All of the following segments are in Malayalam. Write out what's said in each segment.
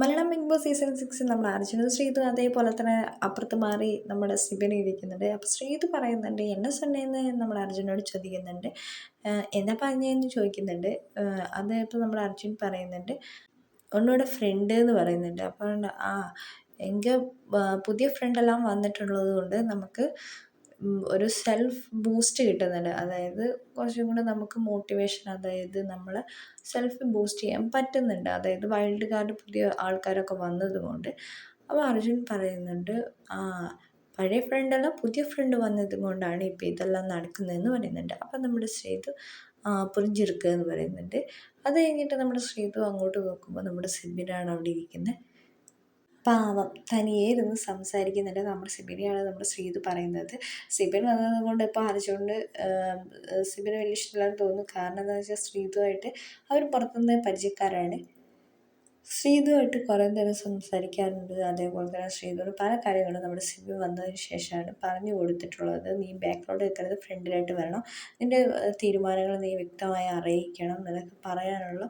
Malayalam big boss season six നമ്മൾ അർജുനും ശ്രീതു അതേപോലെ തന്നെ അപ്പുറത്ത് മാറി നമ്മുടെ സിബിന് ഇരിക്കുന്നുണ്ട്. അപ്പോൾ ശ്രീതു പറയുന്നുണ്ട് എന്നെ സൊന്നേന്ന് നമ്മൾ അർജുനോട് ചോദിക്കുന്നുണ്ട്. എന്നാ പറഞ്ഞതെന്ന് ചോദിക്കുന്നുണ്ട്. അത് നമ്മൾ അർജുൻ പറയുന്നുണ്ട്. ഉന്നോട് ഫ്രണ്ട് എന്ന് പറയുന്നുണ്ട്. അപ്പോൾ ആ എങ്കിൽ പുതിയ ഫ്രണ്ടെല്ലാം വന്നിട്ടുള്ളത് കൊണ്ട് നമുക്ക് ഒരു സെൽഫ് ബൂസ്റ്റ് കിട്ടുന്നുണ്ട്. അതായത് കുറച്ചും കൂടെ നമുക്ക് മോട്ടിവേഷൻ അതായത് നമ്മൾ സെൽഫ് ബൂസ്റ്റ് ചെയ്യാൻ പറ്റുന്നുണ്ട്. അതായത് വൈൽഡ് കാർഡ് പുതിയ ആൾക്കാരൊക്കെ വന്നതുകൊണ്ട് അപ്പോൾ അർജുൻ പറയുന്നുണ്ട് ആ പഴയ ഫ്രണ്ടല്ല പുതിയ ഫ്രണ്ട് വന്നത് കൊണ്ടാണ് ഇപ്പോൾ ഇതെല്ലാം നടക്കുന്നതെന്ന് പറയുന്നുണ്ട്. അപ്പം നമ്മുടെ ശ്രീതു പുറിഞ്ചിരിക്കുക എന്ന് പറയുന്നുണ്ട്. അത് കഴിഞ്ഞിട്ട് നമ്മുടെ ശ്രീതു അങ്ങോട്ട് നോക്കുമ്പോൾ നമ്മുടെ സിബിനാണ് അവിടെ ഇരിക്കുന്നത് പാവം. തനിയെ ഇരുന്ന് സംസാരിക്കുന്നുണ്ട് നമ്മുടെ സിബിനെയാണ് നമ്മുടെ ശ്രീത് പറയുന്നത്. സിബിൻ വന്നത് കൊണ്ട് ഇപ്പോൾ ആലോചിച്ചുകൊണ്ട് സിബിന് വലിയ ഇഷ്ടമില്ലാന്ന് തോന്നുന്നു. കാരണം എന്താണെന്ന് വെച്ചാൽ ശ്രീതുമായിട്ട് അവർ പുറത്തുനിന്ന് പരിചയക്കാരാണ്. ശ്രീതുമായിട്ട് കുറേ നേരം സംസാരിക്കാറുണ്ട്. അതേപോലെ തന്നെ ശ്രീതുവിന് പല കാര്യങ്ങളും നമ്മുടെ സിബി വന്നതിന് ശേഷമാണ് പറഞ്ഞു കൊടുത്തിട്ടുള്ളത്. നീ ബാക്ക്ഗ്രൗണ്ട് നിൽക്കരുത് ഫ്രണ്ടിലായിട്ട് വരണം. നിന്റെ തീരുമാനങ്ങൾ നീ വ്യക്തമായി അറിയിക്കണം എന്നൊക്കെ പറയാനുള്ള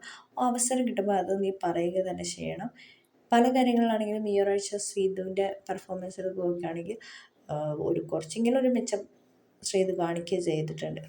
അവസരം കിട്ടുമ്പോൾ അത് നീ പറയുക തന്നെ ചെയ്യണം. പല കാര്യങ്ങളിലാണെങ്കിലും ഈ ഒരാഴ്ച ശ്രീധുവിന്റെ പെർഫോമൻസ് എടുത്ത് നോക്കുകയാണെങ്കിൽ ഒരു കുറച്ചെങ്കിലും ഒരു മെച്ചം ശ്രീധു കാണിക്കുക ചെയ്തിട്ടുണ്ട്.